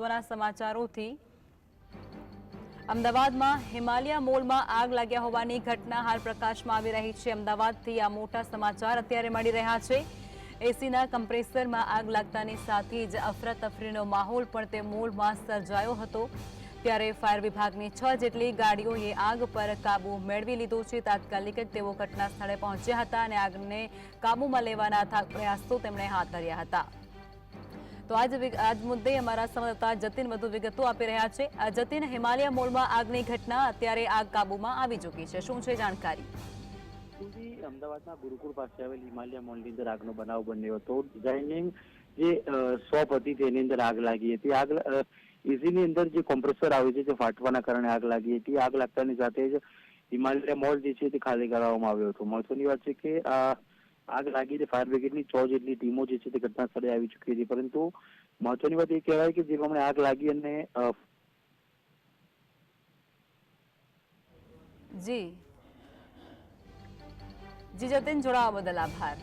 સમાચારોથી અમદાવાદમાં હિમાલયા મોલમાં આગ લાગ્યા હોવાની ઘટના હાલ પ્રકાશમાં આવી રહી છે. અમદાવાદથી આ મોટા સમાચાર અત્યારે મળી રહ્યા છે. એસીના કમ્પ્રેસરમાં આગ લાગતાની સાથે જ અફરાતફરીનો માહોલ પણ તે મોલમાં સર્જાયો હતો. ત્યારે ફાયર વિભાગની છ જેટલી ગાડીઓએ આગ પર કાબુ મેળવી લીધો છે. તાત્કાલિક જ તેઓ ઘટના સ્થળે પહોંચ્યા હતા અને આગને કાબૂમાં લેવાના અથાગ પ્રયાસો તેમણે હાથ ધર્યા હતા. તો આજ આજ મુદ્દે અમારા સંવાદદાતા જતીન વધુ વિગતો આપી રહ્યા છે. જતીન હિમાલય મોલમાં આગની ઘટના અત્યારે આગ કાબૂમાં આવી ચૂકી છે. શું છે જાણકારી? અમદાવાદના ગુરુકુળ પાસે આવેલ હિમાલય મોલની અંદર આગનો બનાવ બન્યો હતો. ડિઝાઇનિંગ જે શોપ હતી તેની અંદર આગ લાગી હતી. આગ એસીની અંદર જે કોમ્પ્રેસર આવે છે, જે ફાટવાના કારણે આગ લાગી હતી. આગ લાગતાની સાથે જ હિમાલય મોલ જે છે તે ખાલી કરાવવામાં આવ્યો હતો. મહત્વની વાત છે કે, આ આગ લાગી છે ફાયર બ્રિગેડની છ જેટલી ટીમો જે છે તે ઘટના સ્થળે આવી ચૂકી હતી. પરંતુ મહત્વની વાત એ કહેવાય કે જે પ્રમાણે આગ લાગી અને જી. જી, જતીન, જોડાવા બદલ આભાર.